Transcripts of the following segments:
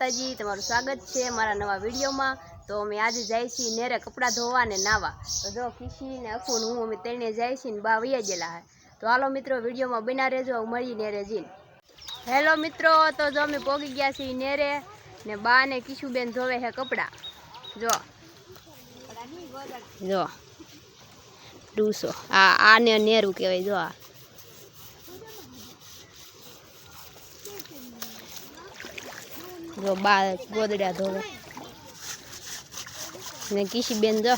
માતાજી, તમારું સ્વાગત છે મારા નવા વિડીયોમાં. તો અમે આજે જાય છીએ નેરે કપડાં ધોવા ને નાવા. તો જો ખીસી ને અખુ હું, અમે ત્રણે જાય છીએ ને બા વૈયા ગયેલા હે. તો હાલો મિત્રો, વિડીયોમાં બના રહેજો. મળી નેરે જઈને. હેલો મિત્રો, તો જો અમે પોગી ગયા છીએ નેરે ને બા ને કિશુબેન ધોવે હે કપડાં. જો. જો. ડૂસો આ, આને નેરું કહેવાય, જો આ. જો બા ગોદડા ધોવે. ને કિશી બેન જો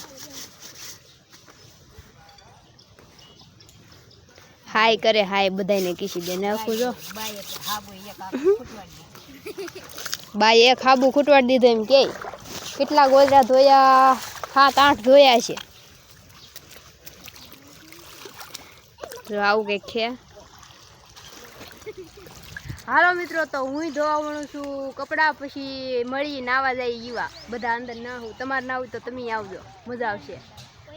હાય કરે, હાય બધાને કિશી બેન આખું જો. બાઈ એક હાબુ ખૂટવાડી દીધો એમ કે. કેટલા ગોદડા ધોયા? સાત, આઠ ધોયા છે. જો આવું કંઈક છે. હાલો મિત્રો, તો હું ધોવાનું છું કપડાં પછી મળી નાવા જાય જીવા બધા અંદર ના હું તમારે ના હોય તો તમે આવજો. મજા આવશે.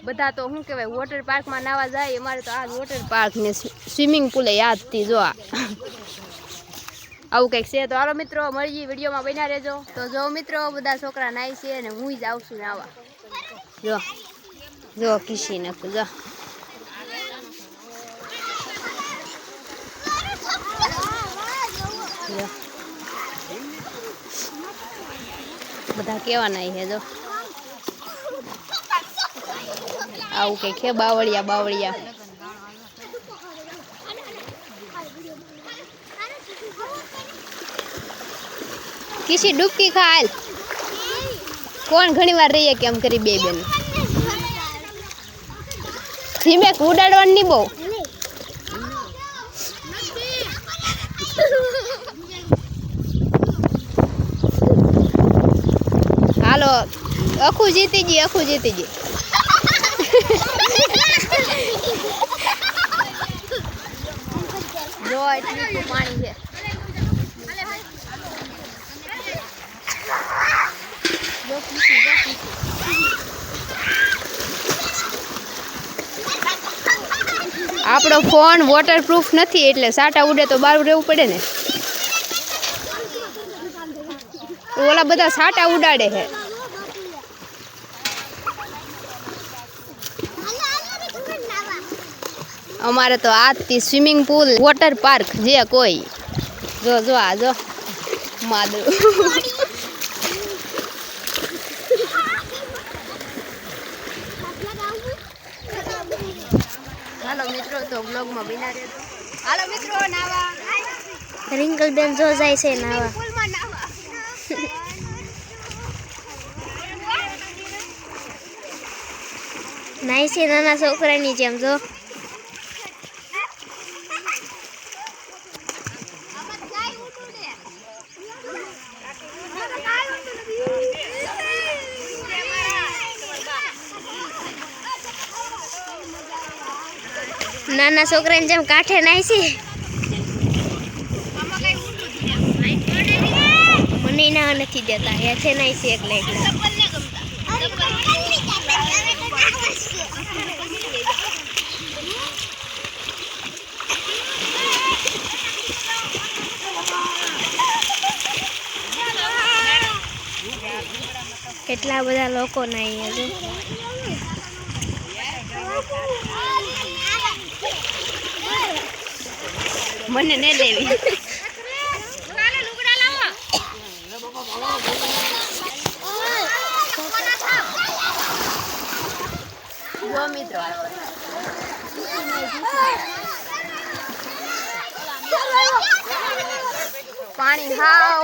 બધા તો શું કહેવાય વોટર પાર્કમાં નાવા જાય. અમારે તો આ વોટર પાર્ક ને સ્વિમિંગ પુલે યાદથી જો આવું કંઈક છે તો હાલો મિત્રો, મળીએ વિડીયોમાં. બન્યા રહેજો. તો જો મિત્રો, બધા છોકરા નાય છે અને હું જ આવશું નાવા. જો. જો કિસી નાખું જો. બધા કેવા નાય છે જો. આવું કઈ છે, બાવળિયા બાવળિયા. કિસી ડૂબકી ખાલ કોણ ઘણી વાર રહીએ કેમ કરી બે બેન? ધીમે ઉડાડવાની બહુ હાલો અખું જીતી ગઈ આખું જીતી ગઈ પાણી છે આપણો ફોન વોટરપ્રૂફ નથી, એટલે સાટા ઉડે તો બહાર રહેવું પડે ને. ઓલા બધા સાટા ઉડાડે છે. અમારે તો આજથી સ્વિમિંગ પુલ વોટર પાર્ક જે કોઈ. જો જો આ જો. માદરું હાલો મિત્રો તો બ્લોગમાં બિના રહેતો. હાલો મિત્રો નાવા. રિંકલ બેન જો જાય છે નાવા. નાય છે નાના છોકરાની જેમ જો. નાના છોકરાને જેમ કાંઠે નાય છે. મને ના નથી દેતા, હેઠે નાય છે એકલા. કેટલા બધા લોકો નાય હજુ મને ને લેવી. જો મિત્રો પાણી હાવ.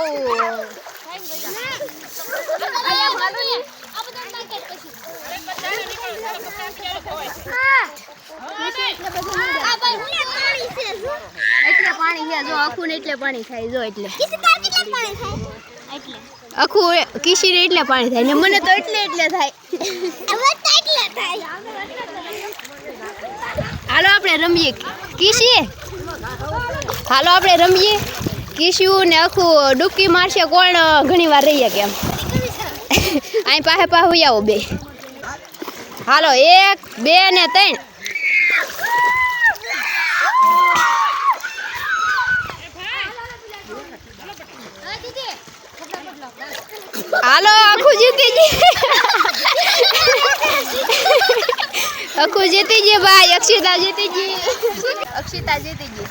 એટલે પાણી છે જો આખું ને એટલે પાણી થાય જો એટલે. આખું કિશી ને એટલે પાણી થાય ને મને તો એટલે એટલે થાય. હાલો આપણે રમીએ. કિશી હાલો આપણે રમીએ. કિશુ ને આખું ડૂબકી મારશે કોણ ઘણી વાર રહીએ કેમ અહીં પાસે પાસે આવો બે. હાલો એક બે ને ત્રણ હાલો આખું જીતી ગઈ આખું જીતી ગઈ ભાઈ અક્ષિતા જીતી ગઈ અક્ષિતા જીતી ગઈ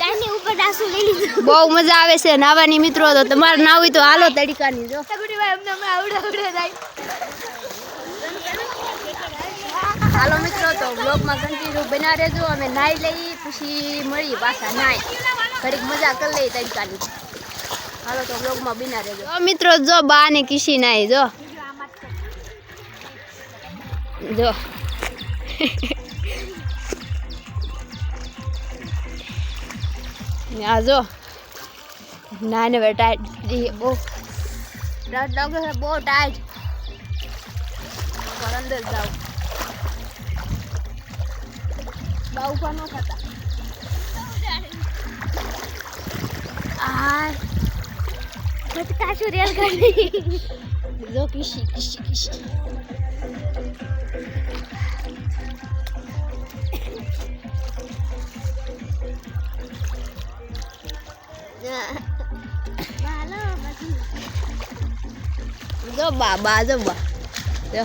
તાની ઉપર ડાસુ લઈ લીધું. બહુ મજા આવે છે નાવાની મિત્રો તો તમારે નાવી તો હાલો તડકાની જો. હાલો મિત્રો તો બ્લોગમાં કન્ટિન્યુ બના રહેજો અમે નાઈ લઈ પછી મળી પાછા નાઈ ઘડીક મજા કરી લઈ તડકાની. હાલો તો બ્લોગમાં બના રહેજો. મિત્રો જો બા ને કિસી નાઈ જો. જો. આ જો. નાને હવે ટાઈટ બહુ ડર લાગે છે, બહુ ટાઈટ પર અંદર જાઓ. બા ઊભા ન થતા. આ કાચું રેલ કરી જો કિશી કિશી કિશી જો બા બા. જો.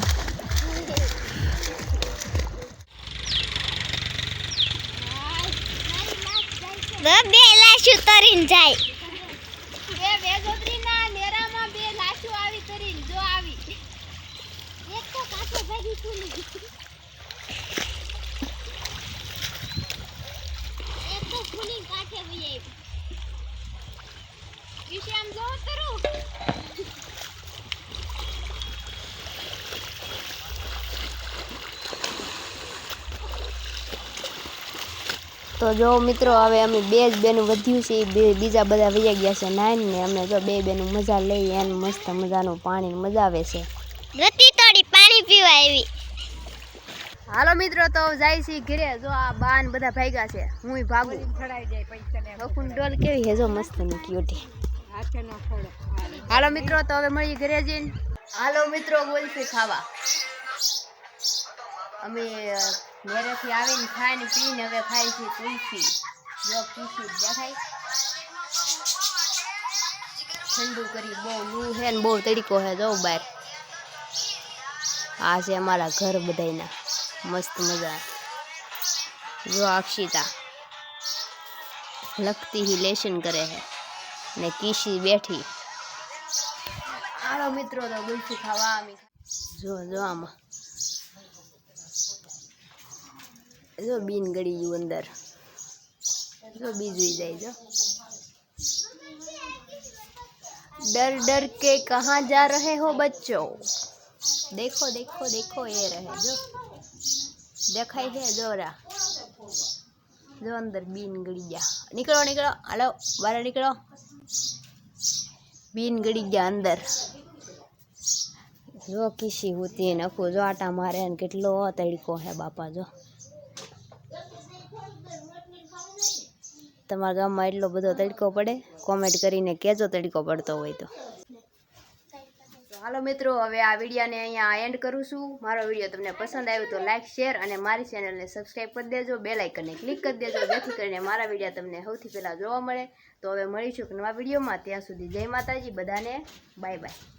બા, બે લાશું તરીને જાય બે વેગોત્રીના નેરામાં બે લાશો આવી તરીને જો આવી. એક તો કાકો ભાગી ફૂલી એક તો ફૂલી કાચે વહી આવી કિશી આમ જો કરું તો જો મિત્રો હવે અમે બે જ બેનું વધ્યું છે બે બીજા બધા વૈયા ગયા છે નાઈન ને અમે જો બે બેનું મજા લઈ એને મસ્ત મજાનું પાણી મજા આવે છે. રતી તોડી પાણી પીવા આવી. હાલો મિત્રો તો જાય છે ઘરે. જો આ બાન બધા ભાગ્યા છે હું ભાગું. હકુન ડોલ કેવી છે જો મસ્તની ક્યુટી હાલો મિત્રો તો હવે મળી ઘરે જઈને. હાલો મિત્રો બોલશે ખાવા. અમે ઘરેથી આવીને ખાઈને પીને હવે ખાઈ છે તુલસી. જો તુલસી દેખાય. ઠંડુ કરી બહુ લૂ છે ને બહુ તડકો છે જો બહાર. આ છે અમારા ઘર બધાયના. મસ્ત મજા. જો અક્ષિતા લખતી હી લેશન કરે છે ને કિશી બેઠી. હાલો મિત્રો તો ગુલ્ફી ખાવા અમે. જો જો આમાં. જો બીન ગળી ગયું અંદર જો બીજું જાય જો डर डर के कहाँ जा रहे हो बच्चों देखो देखो देखो ये रहे जो દેખાય છે જોરા જો અંદર બીન ગળી ગયા નીકળો નીકળો હાલો બહાર નીકળો બીન ગળી ગયા અંદર જો કિસી હોતી નખું જો આટા મારે ને કેટલો તડકો હે બાપા જો તમારા ગામમાં એટલો બધો તડકો પડે કોમેન્ટ કરીને કહેજો તડકો પડતો હોય તો. હાલો મિત્રો, હવે આ વિડીયોને અહીંયા એન્ડ કરું છું. મારો વીડિયો તમને પસંદ આવ્યો તો લાઇક શેર અને મારી ચેનલને સબસ્ક્રાઈબ કરી દેજો. બે લાઇકનને ક્લિક કરી દેજો, જેથી કરીને મારા વીડિયો તમને સૌથી પહેલાં જોવા મળે. તો હવે મળીશું નવા વિડીયોમાં. ત્યાં સુધી જય માતાજી, બધાને બાય બાય